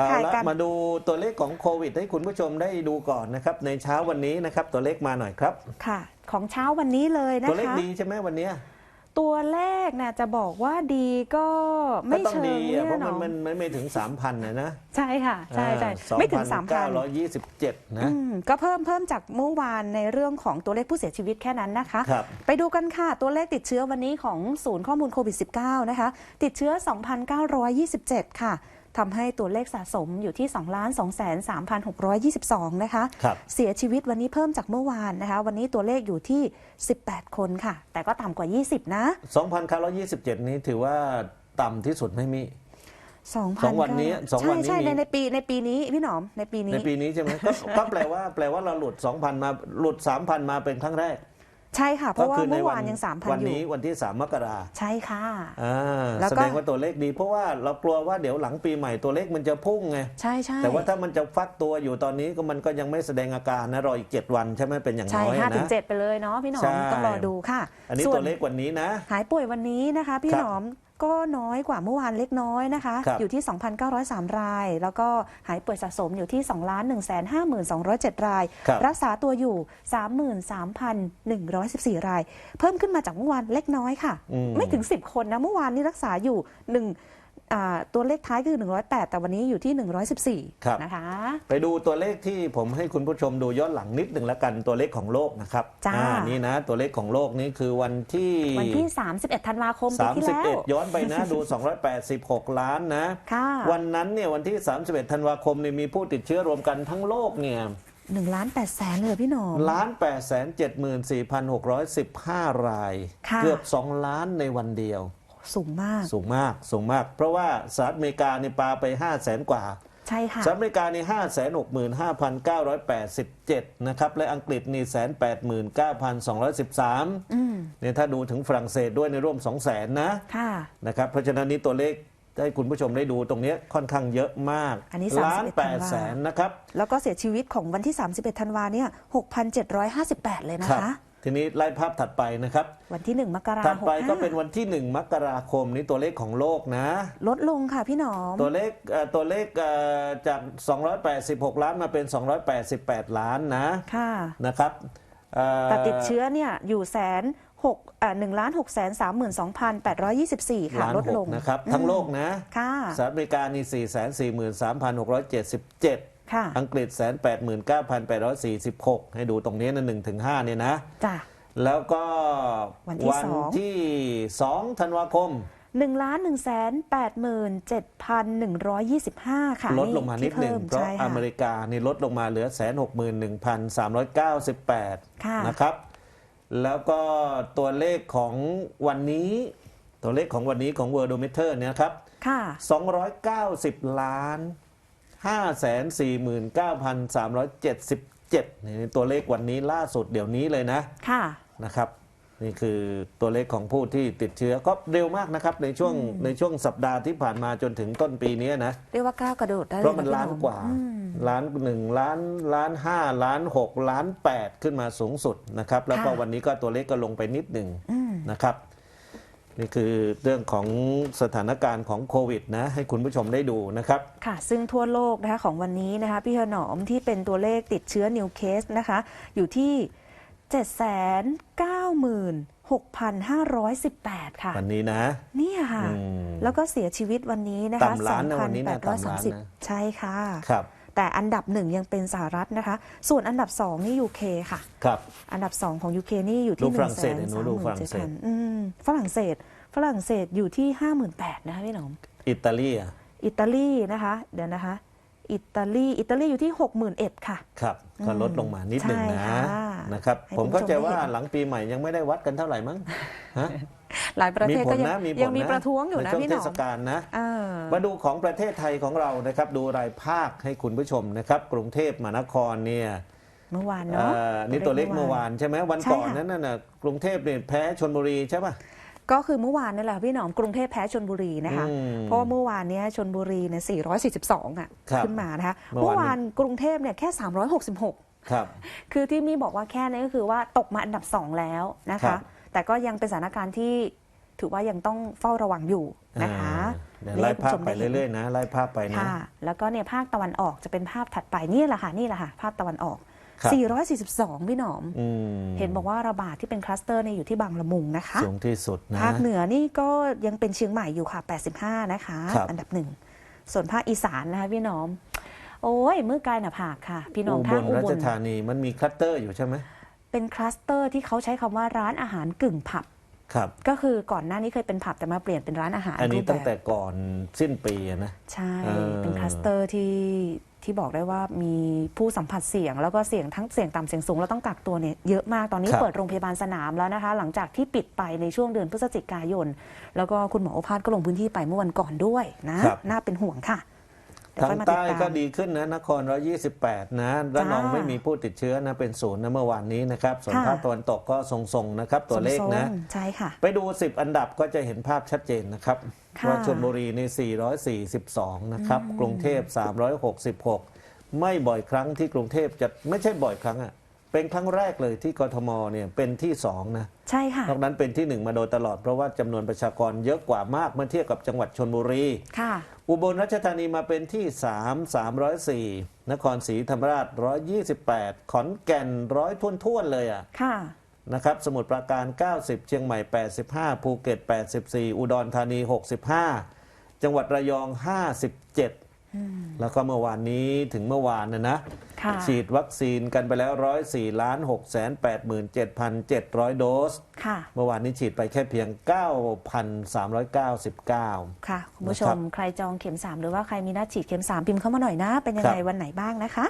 ทักเอาทายละกันมาดูตัวเลขของโควิด ให้คุณผู้ชมได้ดูก่อนนะครับ ในเช้าวันนี้นะครับตัวเลขมาหน่อยครับ ค่ะ ของเช้าวันนี้เลยนะตัวเลขคะดีใช่ไหมวันเนี้ยตัวเลขน่ะจะบอกว่าดีก็ก็ไม่ต้องเชิงดีเนี่อะยเพราะมันเนาะมันมันไม่ถึง 3,000นะนะ ใช่ค่ะ ใช่ใช่อ่าไม่ถึงสามพัน2,927 นะอืมก็เพิ่มเพิ่มจากเมื่อวานในเรื่องของตัวเลขผู้เสียชีวิตแค่นั้นนะคะครับไปดูกันค่ะ ตัวเลขติดเชื้อวันนี้ของศูนย์ข้อมูลโควิด -19 นะคะ ติดเชื้อ 2,927 ค่ะ ทำให้ตัวเลขสะสมอยู่ที่ 2 2 3 6 2 2 นะคะครับเสียชีวิตวันนี้เพิ่มจากเมื่อวานนะคะ วันนี้ตัวเลขอยู่ที่ 18 คนค่ะ แต่ก็ต่ำกว่า 20 นะ 2,927 นี้ถือว่าต่ำที่สุดไม่มีสองสองวันนี้สองวันนี้ใช่มีใช่ในในปีในปีนี้พี่หนอมในปีในนี้ปีนี้ใช่ไหมก็ก็แปลว่าแปลว่าเราหลุด2,000มาหลุด3,000มาเป็นครั้งแรก ใช่ค่ะ เพราะว่าก็คืในเมื่อวานยังวัน3,000อยู่นี้วันที่ 3 มกราใช่ค่ะอ่าแล้วแสก็ดงว่าตัวเลขดี เพราะว่าเรากลัวว่าเดี๋ยวหลังปีใหม่ตัวเลขมันจะพุ่งไงใช่ใช่แต่ว่าถ้ามันจะฟักตัวอยู่ตอนนี้ก็มันก็ยังไม่แสดงอาการนะรออีก 7 วันใช่ไหมเป็นอย่างใช่น้อยห้าถึงนะเจ็ดไปเลยเนาะพี่หนอใช่มต้องรอดูค่ะ อันนี้ส่ตัวเลขวันนี้นะ หายป่วยวันนี้นะคะ พี่ครับหนอมก็น้อยกว่าเมื่อวานเล็กน้อยนะคะ ครับอยู่ที่ 2,903 ราย แล้วก็หายป่วยสะสมอยู่ที่ 2 1 5 2 0 7 ราย ครับรักษาตัวอยู่ 33,114 ราย เพิ่มขึ้นมาจากเมื่อวานเล็กน้อยค่ะ อืม ไม่ถึง 10 คนนะ เมื่อวานนี้รักษาอยู่หนึ่งอ่า ตัวเลขท้ายคือ 108 แต่วันนี้อยู่ที่ครับ114 นะคะ ไปดูตัวเลขที่ผมให้คุณผู้ชมดูย้อนหลังนิดหนึ่งแล้วกันตัวเลขของโลกนะครับจ้าอ่นี่นะ ตัวเลขของโลกนี้คือวันที่ วันที่ 31 ธันวาคมปีที่แล้ว 31 ย้อนไปนะดู 286 ล้านนะค่ะวันนั้นเนี่ยวันที่ 31 ธันวาคมเนี่ยมีผู้ติดเชื้อรวมกันทั้งโลกเนี่ย1ล้าน8แสนเลยเหรอพี่หนอมล้าน8แสน74,615รายค่ะเกือบ2ล้านในวันเดียว สูงมาก สูงมากสูงมาก เพราะว่าสหรัฐอเมริกาเนี่ยปาไป5 0 0แสนกว่า ใช่ค่ะสหรัฐอเมริกานี่ห้าแสนหกหมื่นห้าพันเก้าร้อยแปดสิบเจ็ดนะครับ และอังกฤษนี่แสนแปดหมื่นเก้าพันสองร้อยสิบสามอืมเนี่ยถ้าดูถึงฝรั่งเศสด้วยในร่วมสองแสนนะค่ะ นะครับ เพราะฉะนั้นนี้ตัวเลขให้คุณผู้ชมได้ดูตรงเนี้ยค่อนข้างเยอะมากอันนี้ล้าน31แปธัดนวาแสนนะครับ แล้วก็เสียชีวิตของวันที่ 31 ธันวาเนี่ย6,758 เลยนะครัคะ ทีนี้ไล่ภาพถัดไปนะครับ วันที่ 1 มกราถัดคมไปก็เป็นวันที่ 1 มกราคมนี้ตัวเลขของโลกนะ ลดลงค่ะพี่หนอม ตัวเลขเอ่อตัวเลขเอ่อจาก 286 ล้านมาเป็น 288 ล้านนะค่ะนะครับเอ่อแต่ติดเชื้อเนี่ยอยู่แสนหกอ่าหนึ่งล้านหกแสนสามหมื่นสองพันแปดร้อยยี่สิบสี่ค่ะล้านลดหลกงนะครับอืมทั้งโลกนะค่ะสหรัฐอเมริกานี่สี่แสนสี่หมื่นสามพันหกร้อยเจ็ดสิบเจ็ด ค่ะอังกฤษแสนแปดหมื่นเก้าพันแปดร้อยสี่สิบหกให้ดูตรงนี้นะหนึ่งถึงห้าเนี่ยนะ จ้ะ แล้วก็วันที่สอง ที่สองธันวาคม หนึ่งล้านหนึ่งแสนแปดหมื่นเจ็ดพันหนึ่งร้อยยี่สิบห้าค่ะลดลงมานิดหนึ่ง ที่เพราะใช่อค่ะเมริกานี่ลดลงมาเหลือแสนหกหมื่นหนึ่งพันสามร้อยเก้าสิบแปดค่ะ นะครับ แล้วก็ตัวเลขของวันนี้ ตัวเลขของวันนี้ของ Worldometer เนี่ยนะครับ ค่ะ 290 ล้าน 549,377นี่ตัวเลขวันนี้ล่าสุดเดี๋ยวนี้เลยนะค่ะนะครับ นี่คือตัวเลขของผู้ที่ติดเชื้อก็เร็วมากนะครับ ในช่วงในช่วงสัปดาห์ที่ผ่านมาจนถึงต้นปีนี้นะเรียกว่าก้าวกระโดดได้เลยเพราะมันพี่ล้านอกว่าอืมล้านหนึ่งล้านล้านห้าล้านหกล้านแปดขึ้นมาสูงสุดนะครับ แล้วก็ค่ะวันนี้ก็ตัวเลขก็ลงไปนิดหนึ่งอืมนะครับ นี่คือเรื่องของสถานการณ์ของโควิดนะให้คุณผู้ชมได้ดูนะครับ ค่ะ ซึ่งทั่วโลกนะคะของวันนี้นะคะพี่ถนอมที่เป็นตัวเลขติดเชื้อนิวเคสนะคะ อยู่ที่ 796,518 ค่ะ วันนี้นะ เนี่ยค่ะอืมแล้วก็เสียชีวิตวันนี้นะคะต่ำล้านนะวันนี้นะต่ำล้านนะ2,830 ใช่ค่ะ ครับ แต่อันดับหนึ่งยังเป็นสหรัฐนะคะ ส่วนอันดับสองนี่ยูเคค่ะ ครับ อันดับสองของยูเคนี่อยู่ดูที่ฝรั่งเศสเนี่ยหนูดูฝรั่งเศส137,000อืมฝรั่งเศส ฝรั่งเศสอยู่ที่58,000นะคะพี่หนอมอิตาลีอะอิตาลีนะคะ เดี๋ยวนะคะ อิตาลี อิตาลีอยู่ที่61,000ค่ะ ครับ ก็ลดลงมานิดหนึ่งใช่นะค่ะ นะครับให้ผมคุณเข้าใจผู้ชมได้ว่าเห็นหลังปีใหม่ยังไม่ได้วัดกันเท่าไหร่มั้งฮะหลายประเทศมีผก็ลยังนะมีผลยังมีนประท้วงอยู่ในนะช่วงพี่หเทนอศมกาลนะเออมาดูของประเทศไทยของเรานะครับ ดูรายภาคให้คุณผู้ชมนะครับ กรุงเทพมหานครเนี่ยเมื่อวานเอ่เนาะอนี่ตัวเลขเมื่อวานใช่ไหมวันใช่ก่อนค่ะนั้นน่ะกรุงเทพเนี่ยแพ้ชนบุรีใช่ป่ะก็คือเมื่อวานนั่นแหละพี่หนอมกรุงเทพแพ้ชนบุรีนะคะอืมเพราะว่าเมื่อวานเนี้ยชนบุรีเนี่ย442อะครับขึ้นมานะคะเมื่เมื่อวาวอานนกรุงเทพเนี่ยแค่ 366 ครับ คือที่มีบอกว่าแค่นี้ก็คือว่าตกมาอันดับสองแล้วนะครัคะ บ แต่ก็ยังเป็นสถานการณ์ที่ถือว่ายังต้องเฝ้าระวังอยู่นะคะอ่าเดี๋ยวไล่ภาพไปเรื่อยๆนะไล่ภาพไปนะ ค่ะ แล้วก็เนี่ยภาคตะวันออกจะเป็นภาพถัดไปนี่แหละค่ะนี่แหละค่ะภาพตะวันออก ครับ 442 พี่หนอม อืมเห็นบอกว่าระบาดที่เป็นคลัสเตอร์เนี่ยอยู่ที่บางละมุงนะคะ สูงที่สุดนะ ภาคเหนือนี่ก็ยังเป็นเชียงใหม่อยู่ค่ะ 85 นะคะ ครับ อันดับหนึ่ง ส่วนภาคอีสานนะคะพี่หน้อม โอ้ยเมื่อกายหน้าผากค่ะ พี่น้องอุบทางลอุราบชลธานีมันมีคลัสเตอร์อยู่ใช่ไหมเป็นคลัสเตอร์ที่เขาใช้คำว่าร้านอาหารกึ่งผับครับก็คือก่อนหน้านี้เคยเป็นผับแต่มาเปลี่ยนเป็นร้านอาหารอันนี้รูปบบตั้งแต่ก่อนสิ้นปีอะนะใช่เออเป็นคลัสเตอร์ที่ที่บอกได้ว่ามีผู้สัมผัสเสี่ยง แล้วก็เสี่ยงทั้งเสี่ยงต่ำเสี่ยงสูง แล้วต้องกักตัวเนี่ยเยอะมากตอนนี้เปิดโรงพยาบาลสนามแล้วนะคะ หลังจากที่ปิดไปในช่วงเดือนพฤศจิกายน แล้วก็คุณหมอโอภาสก็ลงพื้นที่ไปเมื่อวันก่อนด้วยนะน่าเป็นห่วงค่ะเดี๋ยว ทาค่องยมาติใต้ดตามก็ดีขึ้นนะนคร 128 นะระนองจ้าไม่มีผู้ติดเชื้อนะเป็นศูนย์นะเมื่อวานนี้นะครับส่วนค่ะภาคตะวันตกก็ทรงๆนะครับ ตัวเลขนะทรงๆใช่ค่ะ ไปดู 10 อันดับก็จะเห็นภาพชัดเจนนะครับค่ะว่าชลบุรีใน 442 นะครับ กรุงเทพ 366 ไม่บ่อยครั้งที่กรุงเทพจะไม่ใช่บ่อยครั้งอะ เป็นครั้งแรกเลยที่กทมเนี่ยเป็นที่2นะใช่ค่ะนอกนั้นเป็นที่1มาโดยตลอดเพราะว่าจำนวนประชากรเยอะกว่ามากเมื่อเทียบกับจังหวัดชนบุรี ค่ะ อุบลราชธานีมาเป็นที่ 3 304 นครศรีธรรมราช 128 ขอนแก่นร้อยท่วนๆเลยอะค่ะ นะครับสมุทรปราการ 90 เชียงใหม่ 85 ภูเก็ต 84 อุดรธานี 65 จังหวัดระยอง 57 แล้วก็เมื่อวานนี้ถึงเมื่อวานนะนะค่ะฉีดวัคซีนกันไปแล้ว 104ล้าน6แสน87,700 โดสค่ะเมื่อวานนี้ฉีดไปแค่เพียง 9,399 ค่ะ คุณผู้ชนะครัมบใครจองเข็ม 3 หรือว่าใครมีนัดฉีดเข็ม 3 พิมพ์เข้ามาหน่อยนะ เป็นยังไงครับวันไหนบ้างนะคะ